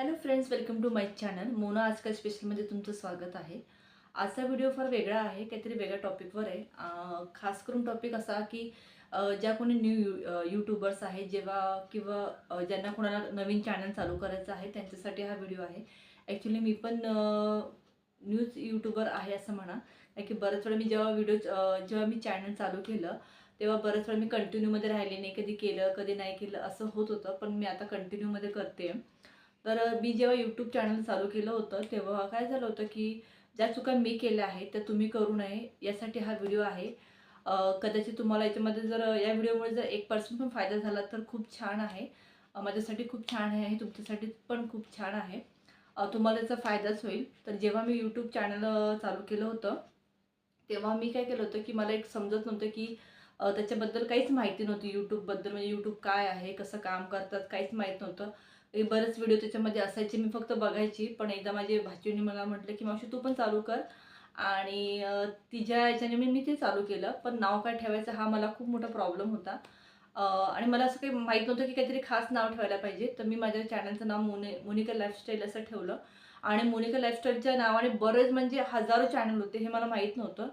Hello friends welcome to my channel Mona आजकाल स्पेशलमध्ये तुमचं स्वागत आहे. आजचा व्हिडिओ फार वेगळा आहे काहीतरी वेगळ्या टॉपिकवर आहे. खास करून टॉपिक असा की ज्या कोणी न्यू यू यूट्यूबर्स आहेत जेव्हा किंवा ज्यांना कोणाला नवीन चॅनल चालू करायचं आहे त्यांच्यासाठी हा व्हिडिओ आहे. ॲक्च्युली मी पण न्यूज यूट्यूबर आहे असं म्हणा. कारण की बऱ्याच वेळा मी जेव्हा व्हिडिओ जेव्हा मी चॅनल चालू केलं तेव्हा बऱ्याच वेळा मी कंटिन्यूमध्ये राहिले नाही. कधी केलं कधी नाही केलं असं होत होतं. पण मी आता कंटिन्यूमध्ये करते आहे तर मी जेव्हा यूट्यूब चॅनल चालू केलं होतं तेव्हा काय झालं होतं की ज्या चुका मी केल्या आहेत त्या तुम्ही करू नये यासाठी हा व्हिडिओ आहे. कदाचित तुम्हाला याच्यामध्ये जर या व्हिडिओमुळे जर एक पर्सेंट पण फायदा झाला तर खूप छान आहे. माझ्यासाठी खूप छान आहे तुमच्यासाठी पण खूप छान आहे. तुम्हाला त्याचा फायदाच होईल. तर जेव्हा मी यूट्यूब चॅनल चालू केलं होतं तेव्हा मी काय केलं होतं की मला एक समजत नव्हतं की त्याच्याबद्दल काहीच माहिती नव्हती यूट्यूबबद्दल म्हणजे यूट्यूब काय आहे कसं काम करतात काहीच माहीत नव्हतं. बरेच व्हिडिओ त्याच्यामध्ये असायचे मी फक्त बघायची. पण एकदा माझे भाचीने मला म्हटलं की मावशी तू पण चालू कर. आणि तिच्या याच्याने मी मी ते चालू केलं. पण नाव काय ठेवायचं हा मला खूप मोठा प्रॉब्लेम होता. आणि मला असं काही माहीत नव्हतं की काहीतरी खास नाव ठेवायला पाहिजे. तर मी माझ्या चॅनलचं नाव मोने मोनिका लाईफस्टाईल असं ठेवलं. आणि मोनिका लाईफस्टाईलच्या नावाने बरेच म्हणजे हजारो चॅनल होते हे मला माहीत नव्हतं.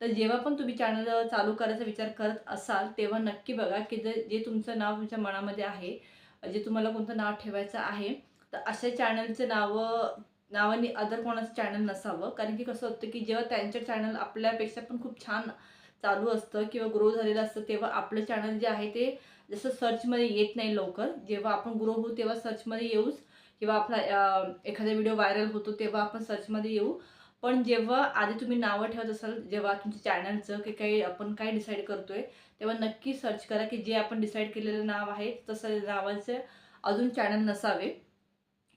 तर जेव्हा पण तुम्ही चॅनल चालू करायचा विचार करत असाल तेव्हा नक्की बघा की जे जे तुमचं नाव तुमच्या मनामध्ये आहे जे तुम्हाला कोणतं नाव ठेवायचं आहे तर अशा चॅनलचं नावं नावाने अदर कोणाचं चॅनल नसावं. कारण की कसं होतं की जेव्हा त्यांचं चॅनल आपल्यापेक्षा पण खूप छान चालू असतं किंवा ग्रो झालेलं असतं तेव्हा आपलं चॅनल जे आहे ते जसं सर्चमध्ये येत नाही लवकर. जेव्हा आपण ग्रो होऊ तेव्हा सर्चमध्ये येऊच किंवा आपला एखादा व्हिडिओ व्हायरल होतो तेव्हा आपण सर्चमध्ये येऊ. पण जेव्हा आधी तुम्ही नावं ठेवत असाल जेव्हा तुमच्या चॅनलचं की काही आपण काय डिसाईड करतोय तेव्हा नक्की सर्च करा की जे आपण डिसाईड केलेलं नाव आहे तसं नावाचं अजून चॅनल नसावे.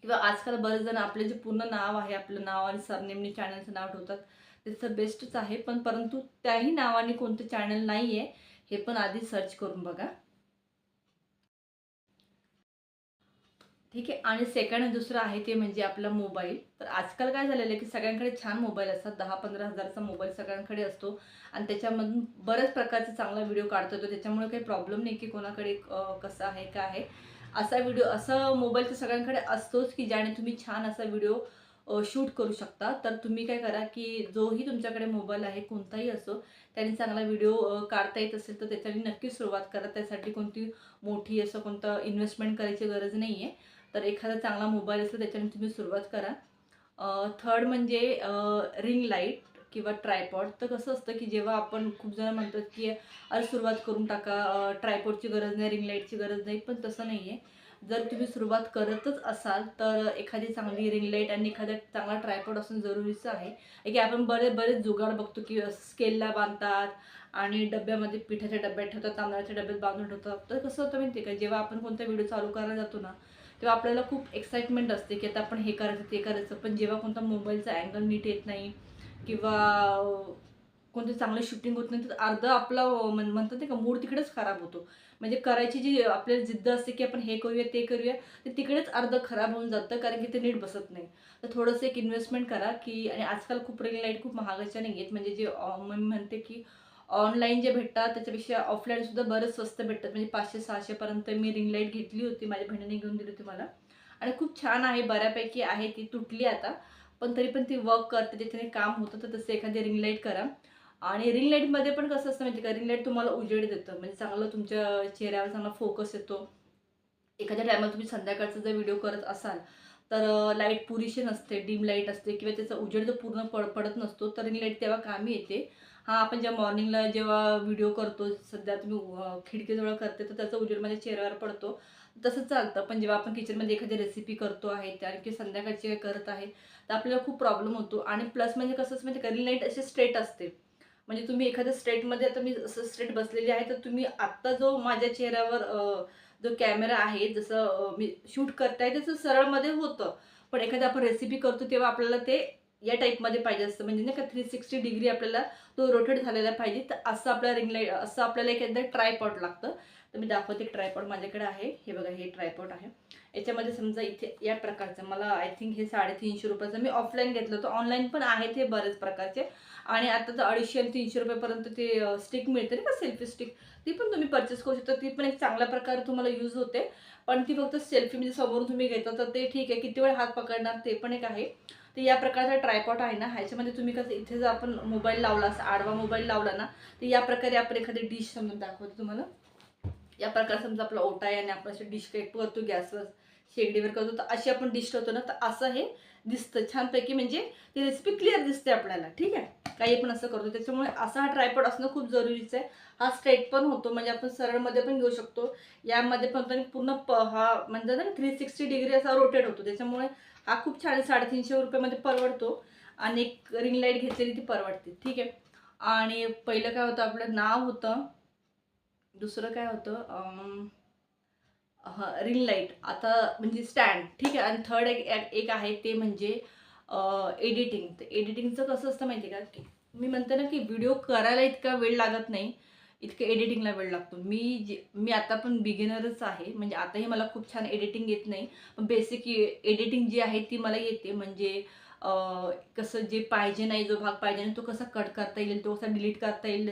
किंवा आजकाल बरेच जण आपले जे पूर्ण नाव आहे आपलं नाव आणि सरनेमने चॅनलचं नाव ठेवतात त्याचं बेस्टच आहे. पण परंतु त्याही नावाने कोणतं चॅनल नाही आहे हे पण आधी सर्च करून बघा. ठीक आहे. आणि सेकंड दुसरं आहे ते म्हणजे आपला मोबाईल तर आजकाल काय झालेलं आहे की सगळ्यांकडे छान मोबाईल असतात. दहा पंधरा हजाराचा मोबाईल सगळ्यांकडे असतो. आणि त्याच्यामधून बऱ्याच प्रकारचा चांगला व्हिडिओ काढता येतो त्याच्यामुळे काही प्रॉब्लेम नाही की कोणाकडे कसं आहे काय आहे. असा व्हिडिओ असा मोबाईल तर सगळ्यांकडे असतोच की ज्याने तुम्ही छान असा व्हिडिओ शूट करू शकता. तर तुम्ही काय करा की जोही तुमच्याकडे मोबाईल आहे कोणताही असो त्याने चांगला व्हिडिओ काढता येत असेल तर त्याच्याने नक्की सुरुवात करा. त्यासाठी कोणती मोठी असं कोणतं इन्व्हेस्टमेंट करायची गरज नाही आहे तर एखादा चांगला मोबाईल असेल त्याच्याने तुम्ही सुरुवात करा. थर्ड म्हणजे रिंग लाइट किंवा ट्रायपॉड तर कसं असतं की जेव्हा आपण खूप जण म्हणतात की अरे सुरुवात करून टाका ट्रायपॉडची गरज नाही रिंग लाईटची गरज नाही. पण तसं नाही आहे जर तुम्ही सुरुवात करतच असाल तर एखादी चांगली रिंग लाइट आणि एखादा चांगला ट्रायपॉड असणं जरुरीचं आहे. की आपण बरे बरेच जुगाड बघतो की स्केलला बांधतात आणि डब्यामध्ये पिठाच्या डब्यात ठेवतात तांदळाच्या डब्यात बांधून ठेवतात. तर कसं होतं माहिती आहे का? जेव्हा आपण कोणता व्हिडिओ चालू करायला जातो ना तेव्हा आपल्याला खूप एक्साइटमेंट असते की आता आपण हे करायचं ते करायचं. पण जेव्हा कोणता मोबाईलचा अँगल नीट येत नाही किंवा कोणते कोणतं चांगलं शूटिंग होत नाही तर अर्ध आपला मन म्हणतात नाही का मूड तिकडेच खराब होतो. म्हणजे करायची जी आपल्याला जिद्द असते की आपण हे करूया ते करूया ते तिकडेच अर्ध खराब होऊन जातं कारण की ते नीट बसत नाही. तर थोडंसं एक इन्व्हेस्टमेंट करा की आणि आजकाल खूप रिंग लाइट खूप महागाच्या नाही आहेत म्हणजे जे मी म्हणते की ऑनलाईन जे भेटतात त्याच्यापेक्षा ऑफलाईनसुद्धा बरंच स्वस्त भेटतात. म्हणजे पाचशे सहाशेपर्यंत मी रिंग लाइट घेतली होती माझ्या बहिणीने घेऊन दिली होती मला. आणि खूप छान आहे बऱ्यापैकी आहे ती तुटली आता. पण तरी पण ती वर्क करते त्याच्याने काम होतं तर तसं एखादी रिंग लाइट करा. आणि रिंग लाईटमध्ये पण कसं असतं माहिती का? रिंग लाइट तुम्हाला उजेड देतं. म्हणजे चांगलं तुमच्या चेहऱ्यावर चांगला फोकस येतो. एखाद्या टायमाला तुम्ही संध्याकाळचा जर व्हिडिओ करत असाल तर लाइट पुरेशी नसते डिम लाइट असते किंवा त्याचा उजेड जर पूर्ण पड पडत नसतो तर रिंग लाइट तेव्हा कामी येते. हा आपण ज्या मॉर्निंगला जेव्हा व्हिडिओ करतो सध्या तुम्ही खिडकीजवळ करते तर त्याचा उजेड माझ्या चेहऱ्यावर पडतो. तसंच चालतं पण जेव्हा आपण किचनमध्ये एखादी रेसिपी करतो आहे त्या की संध्याकाळची काय करत आहे तर आपल्याला खूप प्रॉब्लेम होतो. आणि प्लस म्हणजे कसंच म्हणजे कधी लाइट असे स्ट्रेट असते. म्हणजे तुम्ही एखाद्या स्ट्रेटमध्ये आता मी असं स्ट्रेट बसलेली आहे तर तुम्ही आत्ता जो माझ्या चेहऱ्यावर जो कॅमेरा आहे जसं मी शूट करताय तसं सरळमध्ये होतं. पण एखादं आपण रेसिपी करतो तेव्हा आपल्याला ते या टाईपमध्ये पाहिजे असतं. म्हणजे नाही का थ्री सिक्स्टी डिग्री आपल्याला तो रोटेट झालेला पाहिजे. तर असं आपल्याला रिंग लाइट असं आपल्याला एक एकदा ट्रायपॉट लागतं. तर मी दाखवते एक ट्रायपॉड माझ्याकडे आहे. हे बघा हे ट्रायपॉट आहे. याच्यामध्ये समजा इथे या प्रकारचं मला आय थिंक हे साडेतीनशे रुपयाचं मी ऑफलाईन घेतलं होतं. ऑनलाईन पण आहेत हे बरेच प्रकारचे. आणि आता तर अडीचशे आणि तीनशे रुपयेपर्यंत ते स्टिक मिळते. ना का सेल्फी स्टिक ती पण तुम्ही परचेस करू शकता. ती पण एक चांगल्या प्रकारे तुम्हाला यूज होते. पण ती फक्त सेल्फी म्हणजे समोरून तुम्ही घेता तर ते ठीक आहे. किती वेळ हात पकडणार ते पण एक आहे. तर या प्रकारचा ट्रायपॉट आहे ना ह्याच्यामध्ये तुम्ही कसं इथे जर आपण मोबाईल लावला असं आडवा मोबाईल लावला ना तर या प्रकारे आपण एखादी डिश समजून दाखवतो तुम्हाला. या प्रकारे समजा आपला ओटा आहे आणि आपण अशी डिश करतो गॅसवर शेगडीवर करतो तर अशी आपण डिश ठेवतो ना तर असं हे दिसतं छानपैकी. म्हणजे ती रेसिपी क्लिअर दिसते आपल्याला. ठीक आहे? काही पण असं करतो त्याच्यामुळे असा हा ट्रायपॉड असणं खूप जरुरीचं आहे. हा स्ट्रेट पण होतो. म्हणजे आपण सरळमध्ये पण घेऊ शकतो. यामध्ये पण पण पूर्ण प हा म्हणजे ना थ्री सिक्स्टी डिग्री असा रोटेट होतो. त्याच्यामुळे हा खूप छान साडेतीनशे रुपयामध्ये परवडतो. आणि एक रिंग लाइट घेतलेली ती परवडते. ठीक आहे? आणि पहिलं काय होतं? आपलं नाव होतं. दुसरं काय होतं? हां रिंग लाइट आता म्हणजे स्टँड ठीक आहे आणि थर्ड एक एक आहे ते म्हणजे एडिटिंग तर एडिटिंगचं कसं असतं माहिती आहे का? की मी म्हणते ना की व्हिडिओ करायला इतका वेळ लागत नाही इतकं एडिटिंगला वेळ लागतो. मी जे मी आता पण बिगिनरच आहे म्हणजे आताही मला खूप छान एडिटिंग येत नाही. पण बेसिक एडिटिंग जी आहे ती मला येते. म्हणजे कसं जे पाहिजे नाही जो भाग पाहिजे नाही तो कसा कट करता येईल तो कसा डिलीट करता येईल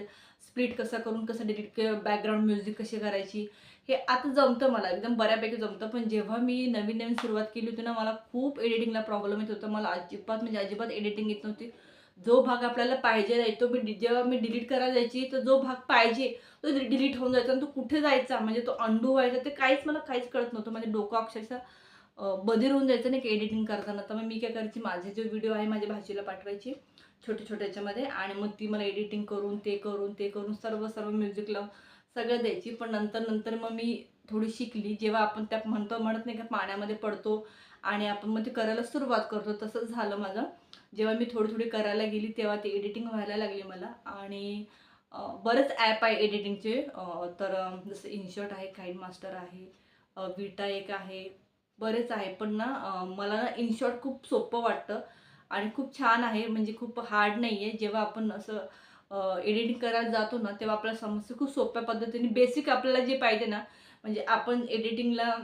स्प्लिट कसा करून कसं डिलीट बॅकग्राऊंड म्युझिक कशी करायची हे आता जमतं मला एकदम बऱ्यापैकी जमतं. पण जेव्हा मी नवीन नवीन सुरुवात केली होती ना मला खूप एडिटिंगला प्रॉब्लेम येत होता. मला अजिबात म्हणजे अजिबात एडिटिंग येत नव्हती. जो भाग आपल्याला पाहिजे नाही तो मी जेव्हा मी डिलीट करायला जायची तर जो भाग पाहिजे तो डिलीट होऊन जायचा आणि तो कुठे जायचा? म्हणजे तो अंडू व्हायचा ते काहीच मला काहीच कळत नव्हतं. म्हणजे डोकं अक्षरशः अं, होऊन जायचं नाही की एडिटिंग करताना. तर मग मी काय करायची माझे जे व्हिडिओ आहे माझ्या भाजीला पाठवायची छोटे छोट्याच्यामध्ये आणि मग ती मला एडिटिंग करून ते करून ते करून सर्व सर्व म्युझिक लावून सगळं द्यायची. पण नंतर नंतर मग मी थोडी शिकली. जेव्हा आपण त्या म्हणतो म्हणत नाही का पाण्यामध्ये पडतो आणि आपण मग ते करायला सुरुवात करतो. तसंच झालं माझं. जेव्हा मी थोडी थोडी करायला गेली तेव्हा ते एडिटिंग व्हायला लागली मला. आणि बरंच बरेच ॲप आहे एडिटिंगचे तर जसं इनशॉट आहे काइंड मास्टर आहे विटा एक आहे. बरेच आहे. पण ना मला ना इनशॉट खूप सोपं वाटतं. आणि खूप छान आहे. म्हणजे खूप हार्ड नाही आहे जेव्हा आपण असं एडिटिंग करायला जातो ना तेव्हा आपल्याला समस्या खूप सोप्या पद्धतीने बेसिक आपल्याला जे पाहिजे ना म्हणजे आपण एडिटिंगला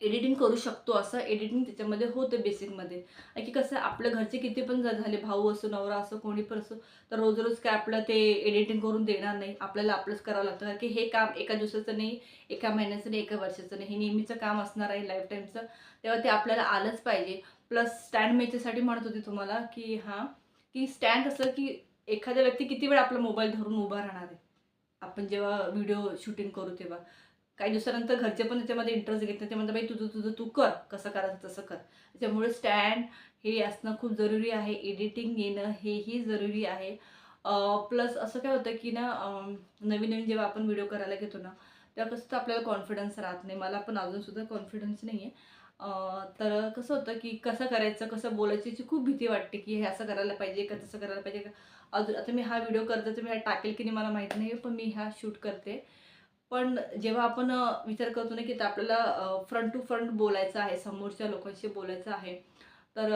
एडिटिंग करू शकतो असं एडिटिंग त्याच्यामध्ये होतं बेसिकमध्ये की कसं आपल्या घरचे किती पण झाले भाऊ असो नवरा असो कोणी पण असो तर रोज रोज काय आपलं ते एडिटिंग करून देणार नाही. आपल्याला आपलंच करावं लागतं. कारण की हे काम एका दिवसाचं नाही एका महिन्याचं नाही एका वर्षाचं नाही. हे नेहमीचं काम असणार आहे लाईफ टाईमचं तेव्हा ते आपल्याला आलंच पाहिजे. प्लस स्टँड मी याच्यासाठी म्हणत होते तुम्हाला की हां की स्टँड असं की एखाद्या व्यक्ती किती वेळ आपला मोबाईल धरून उभा राहणार आहे? आपण जेव्हा व्हिडिओ शूटिंग करू तेव्हा. काही दिवसानंतर घरचे पण त्याच्यामध्ये इंटरेस्ट घेत नाही. ते म्हणतात बाई तुझं तुझं तू कर. कसं करायचं तसं कर. त्याच्यामुळे स्टँड हे असणं खूप जरुरी आहे. एडिटिंग येणं हेही जरुरी आहे. प्लस असं काय होतं की ना नवीन नवीन जेव्हा आपण व्हिडिओ करायला घेतो ना तेव्हा कसं तर आपल्याला कॉन्फिडन्स राहत नाही. मला पण अजूनसुद्धा कॉन्फिडन्स नाही आहे तर कसं होतं की कसं करायचं कसं बोलायची खूप भीती वाटते की हे असं करायला पाहिजे का तसं करायला पाहिजे का? अजून आता मी हा व्हिडिओ करते तर मी हा टाकेल की नाही मला माहीत नाही पण मी हा शूट करते. पण जेव्हा आपण विचार करतो ना की तर आपल्याला फ्रंट टू फ्रंट बोलायचं आहे समोरच्या लोकांशी बोलायचं आहे तर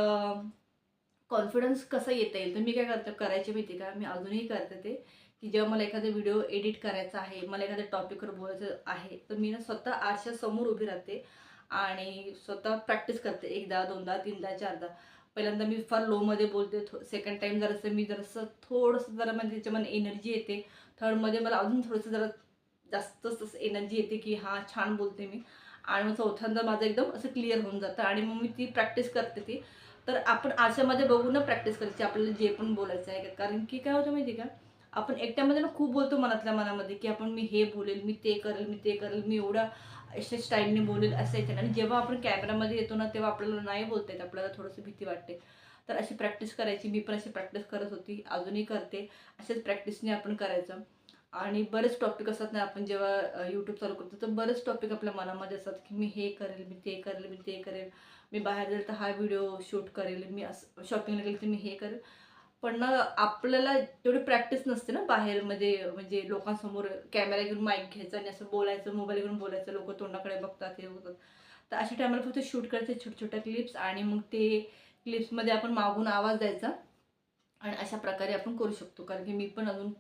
कॉन्फिडन्स कसं येता येईल? तर मी काय करते करायची माहिती का? मी अजूनही करते ते की जेव्हा मला एखादा व्हिडिओ एडिट करायचा आहे मला एखाद्या टॉपिकवर बोलायचं आहे तर मी ना स्वतः आरशासमोर उभी राहते आणि स्वतः प्रॅक्टिस करते एकदा दोनदा तीनदा चारदा. पहिल्यांदा मी फार लोमध्ये बोलते थो सेकंड टाईम जरासं मी जरासं थोडंसं जरा म्हणजे त्याच्यामध्ये एनर्जी येते. थर्डमध्ये मला अजून थोडंसं जरा जास्तच तसं एनर्जी येते की हां छान बोलते मी. आणि मग चौथ्यांदा माझं एकदम असं क्लिअर होऊन जातं आणि मग मी ती प्रॅक्टिस करते ती. तर आपण आशामध्ये बघून प्रॅक्टिस करायची आपल्याला जे पण बोलायचं आहे. कारण की काय होतं माहिती आहे का? आपण एकट्यामध्ये ना खूप बोलतो मनातल्या मनामध्ये की आपण मी हे बोलेल मी ते करेल मी ते करेल मी एवढा असे स्टाईलने बोलेल असं आणि जेव्हा आपण कॅमेरामध्ये येतो ना तेव्हा आपल्याला नाही बोलता येत आपल्याला थोडंसं भीती वाटते. तर अशी प्रॅक्टिस करायची. मी पण अशी प्रॅक्टिस करत होती. अजूनही करते. अशाच प्रॅक्टिसने आपण करायचं. आणि बरेच टॉपिक असतात ना आपण जेव्हा यूट्यूब चालू करतो तर बरेच टॉपिक आपल्या मनामध्ये असतात की मी हे करेल मी ते करेल मी ते करेल. मी बाहेर जाईल तर हा व्हिडिओ शूट करेल. मी असं शॉपिंगला गेली तर मी हे करेल. पण ना आपल्याला तेवढी प्रॅक्टिस नसते ना बाहेरमध्ये म्हणजे लोकांसमोर कॅमेरा घेऊन माईक घ्यायचा आणि असं बोलायचं मोबाईल घेऊन बोलायचं लोक तोंडाकडे बघतात हे बघतात तर अशा टायमाला फक्त शूट करायचे छोट्या छोट्या क्लिप्स आणि मग ते क्लिप्समध्ये आपण मागून आवाज द्यायचा आणि अशा प्रकारे आपण करू शकतो. कारण की मी पण अजून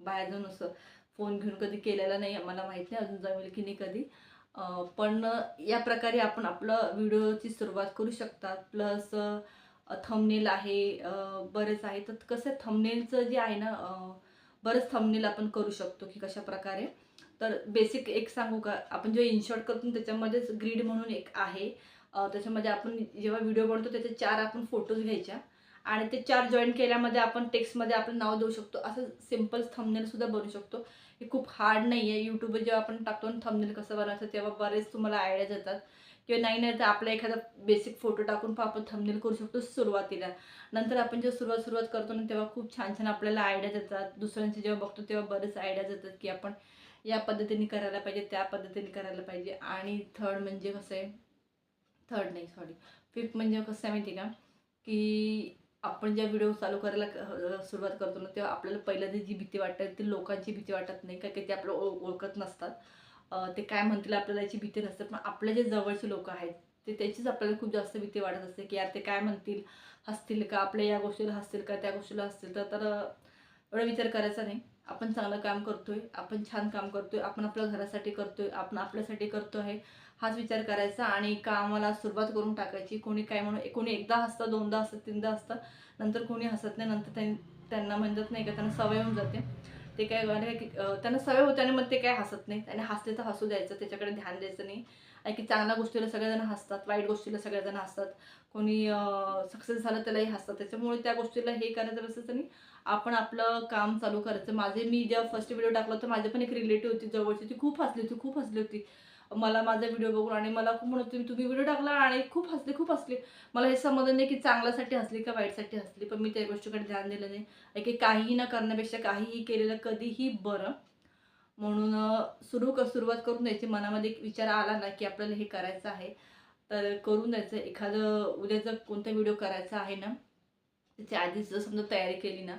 बाहेर जाऊन असं फोन घेऊन कधी केलेला नाही मला माहीत नाही अजून जमेल की नाही कधी. पण या प्रकारे आपण आपलं व्हिडिओची सुरुवात करू शकतात. प्लस थंबनेल आहे बरंच बरेच आहे. तर कसं थंबनेलचं जे आहे ना बरंच थंबनेल आपण करू शकतो की कशा प्रकारे. तर बेसिक एक सांगू का आपण जेव्हा इनशॉर्ट करतो त्याच्यामध्येच ग्रीड म्हणून एक आहे. त्याच्यामध्ये आपण जेव्हा व्हिडिओ बनवतो त्याचे चार आपण फोटोज घ्यायच्या. आणि ते चार जॉईन केल्यामध्ये आपण टेक्स्टमध्ये आपलं नाव देऊ शकतो. असं सिंपल थंबनेलसुद्धा बनवू शकतो. हे खूप हार्ड नाही आहे यूट्यूबवर जेव्हा आपण टाकतो ना थंबनेल कसं बनवायचं तेव्हा बरेच तुम्हाला आयडियाज येतात किंवा नाही नाही तर आपला एखादा बेसिक फोटो टाकून पण आपण थंबनेल करू शकतो सुरुवातीला. नंतर आपण जेव्हा सुरुवात सुरुवात करतो ना तेव्हा खूप छान छान आपल्याला आयडियाज येतात दुसऱ्यांचे जेव्हा बघतो तेव्हा बरेच आयडियाज येतात की आपण या पद्धतीने करायला पाहिजे त्या पद्धतीने करायला पाहिजे. आणि थर्ड म्हणजे कसं आहे? थर्ड नाही सॉरी फिफ्थ म्हणजे कसं आहे माहिती आहे का? की आपण ज्या व्हिडिओ चालू करायला सुरुवात करतो ना तेव्हा आपल्याला पहिल्यांदा जी भीती वाटते ती लोकांची भीती वाटत नाही. का की ते आपलं ओळखत नसतात. ते काय म्हणतील आपल्याला याची भीती नसते. पण आपल्या जे जवळचे लोक आहेत ते त्याचीच आपल्याला खूप जास्त भीती वाटत असते की यार ते काय म्हणतील? हसतील का? आपल्या या गोष्टीला हसतील का? त्या गोष्टीला हसतील तर तर एवढा विचार करायचा नाही. आपण चांगलं काम करतोय आपण छान काम करतोय आपण आपल्या घरासाठी करतोय आपण आपल्यासाठी करतो आहे हाच विचार करायचा आणि कामाला सुरुवात करून टाकायची. कोणी काय म्हणून कोणी एकदा हसतं दोनदा हसतं तीनदा हसतं नंतर कोणी हसत नाही नंतर त्यां त्यांना म्हणत नाही का त्यांना सवय होऊन जाते. ते काय की त्यांना सवय होते आणि मग ते काय हसत नाही आणि हसले तर हसू द्यायचं त्याच्याकडे ध्यान द्यायचं नाही. आणि की चांगल्या गोष्टीला सगळेजण हसतात वाईट गोष्टीला सगळेजण हसतात. कोणी सक्सेस झालं त्यालाही हसतात. त्याच्यामुळे त्या गोष्टीला हे करायचं असतं आणि आपण आपलं काम चालू करायचं. माझे मी जेव्हा फर्स्ट व्हिडिओ टाकला तर माझे पण एक रिलेटिव्ह होती जवळची ती खूप हसली होती खूप हसली होती. मला माझा व्हिडिओ बघून आणि मला खूप म्हणत तुम्ही तुम्ही व्हिडिओ टाकला आणि खूप हसले खूप हसले. मला हे समजलं नाही की चांगल्यासाठी हसली का वाईटसाठी हसली पण मी त्या गोष्टीकडे ध्यान दिलं नाही. की काहीही न करण्यापेक्षा काहीही केलेलं कधीही बरं. म्हणून सुरू क सुरुवात करून द्यायची. मनामध्ये एक विचार आला ना की आपल्याला हे करायचं आहे तर करून द्यायचं. एखादं उद्या जर कोणता व्हिडिओ करायचा आहे ना त्याच्या आधीच जर समजा तयारी केली ना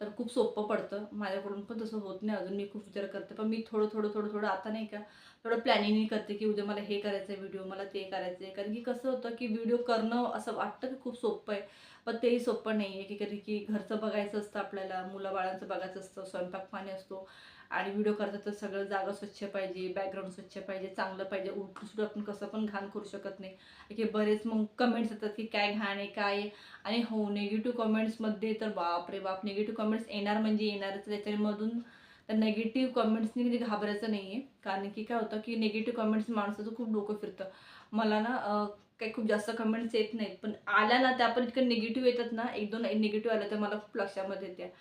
तर खूप सोपं पडतं. माझ्याकडून पण तसं होत नाही. अजून मी खूप विचार करते. पण मी थोडं थोडं थोडं थोडं आता नाही का थोडं प्लॅनिंग करते की उद्या मला हे करायचं आहे व्हिडिओ मला ते करायचं आहे कारण की कसं होतं की व्हिडिओ करणं असं वाटतं की खूप सोपं आहे. पण तेही सोपं नाही आहे की कधी की घरचं बघायचं असतं आपल्याला मुलं बाळांचं बघायचं असतं स्वयंपाक पाणी असतो. आणि व्हिडिओ करता तर सगळं जागा स्वच्छ पाहिजे बॅकग्राऊंड स्वच्छ पाहिजे चांगलं पाहिजे. उलटून आपण कसं पण घाण करू शकत नाही. की बरेच मग कमेंट्स येतात की काय घाण आहे काय आहे? आणि हो निगेटिव्ह कमेंट्समध्ये तर बाप रे बाप निगेटिव्ह कमेंट्स येणार म्हणजे येणारच. त्याच्यामधून तर नेगेटिव्ह कमेंट्सनी कधी घाबरायचं नाही आहे कारण की काय होतं की निगेटिव्ह कमेंट्स माणसाचं खूप डोकं फिरतं. मला ना काही खूप जास्त कमेंट्स येत नाहीत. पण आल्या ना त्या पण इतकं निगेटिव्ह येतात ना एक दोन निगेटिव्ह आल्या तर मला खूप लक्षामध्ये येते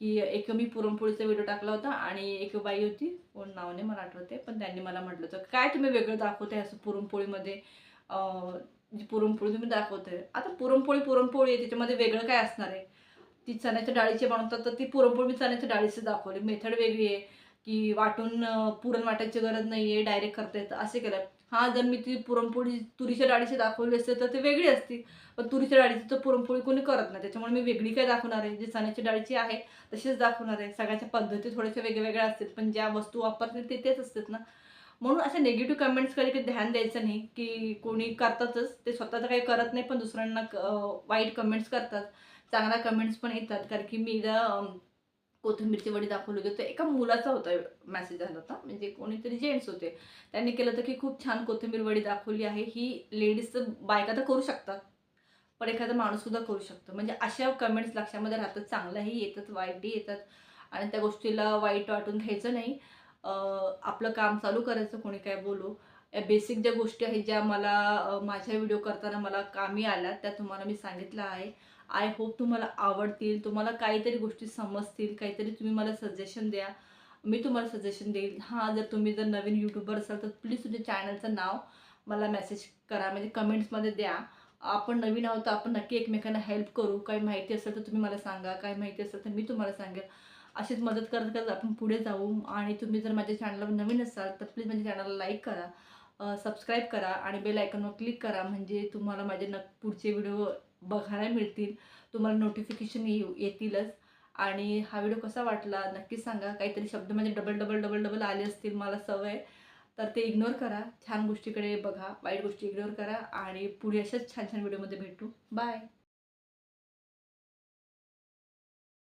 की एक मी पुरणपोळीचा व्हिडिओ टाकला होता आणि एक बाई होती कोण नाव नाही मला आठवते पण त्यांनी मला म्हटलं होतं काय तुम्ही वेगळं दाखवते असं पुरणपोळीमध्ये? जी म्हणजे पुरणपोळी तुम्ही दाखवताय. आता पुरणपोळी पुरणपोळी आहे त्याच्यामध्ये वेगळं काय असणार आहे? ती चण्याच्या डाळीची बनवतात तर ती पुरणपोळी मी चण्याच्या डाळीची दाखवली. मेथड वेगळी आहे की वाटून पुरण वाटायची गरज नाही आहे डायरेक्ट करता येतं असे केलं हां जर मी ती पुरणपोळी तुरीच्या डाळीची दाखवली असते तर ते वेगळी असती. पण तुरीच्या डाळीची तर पुरणपोळी कोणी करत नाही. त्याच्यामुळे मी वेगळी काय दाखवणार आहे? जी चण्याची डाळीची आहे तशीच दाखवणार आहे. सगळ्याच्या पद्धती थोड्याशा वेगवेगळ्या असतात पण ज्या वस्तू वापरतील ते तेच असतात ना. म्हणून असे निगेटिव्ह कमेंट्स कधी काही ध्यान द्यायचं नाही की कोणी करतातच ते स्वतः तर काही करत नाही पण दुसऱ्यांना वाईट कमेंट्स करतात. चांगल्या कमेंट्स पण येतात. कारण की मी एकदा कोथिंबीरची वडी दाखवली होती तर एका मुलाचा होता मेसेज आला होता. म्हणजे कोणीतरी जेंट्स होते. त्यांनी केलं होतं की खूप छान कोथिंबीर वडी दाखवली आहे. ही लेडीज तर बायका तर करू शकतात. पण एखादा माणूससुद्धा करू शकतो. म्हणजे अशा कमेंट्स लक्षामध्ये राहतात. चांगल्याही येतात वाईटही येतात. आणि त्या गोष्टीला वाईट वाटून घ्यायचं नाही. आपलं काम चालू करायचं कोणी काय बोलू. या बेसिक ज्या गोष्टी आहेत ज्या मला माझ्या व्हिडिओ करताना मला कामी आल्या त्या तुम्हाला मी सांगितलं आहे. आय होप तुम्हाला आवडतील. तुम्हाला काहीतरी गोष्टी समजतील. काहीतरी तुम्ही मला सजेशन द्या. मी तुम्हाला सजेशन देईल. हां जर तुम्ही जर नवीन यूट्यूबर असाल तर प्लीज तुमच्या चॅनलचं नाव मला मेसेज करा. म्हणजे कमेंट्समध्ये द्या. आपण नवीन आहोत तर आपण नक्की एकमेकांना हेल्प करू. काही माहिती असेल तर तुम्ही मला सांगा. काही माहिती असेल तर मी तुम्हाला सांगेल. अशीच मदत करत करत आपण पुढे जाऊ. आणि तुम्ही जर माझ्या चॅनलवर नवीन असाल तर प्लीज माझ्या चॅनलला लाईक करा. सबस्क्राईब करा. आणि बेल आयकॉनवर क्लिक करा. म्हणजे तुम्हाला माझे न पुढचे व्हिडिओ बघायला मिळतील. तुम्हाला नोटिफिकेशन येऊ येतीलच. आणि हा व्हिडिओ कसा वाटला नक्की सांगा. काहीतरी शब्द म्हणजे डबल डबल डबल डबल आले असतील मला सवय. तर ते इग्नोर करा. छान गोष्टीकडे बघा. वाईट गोष्टी इग्नोर करा. आणि पुढे अशाच छान छान व्हिडिओमध्ये भेटू. बाय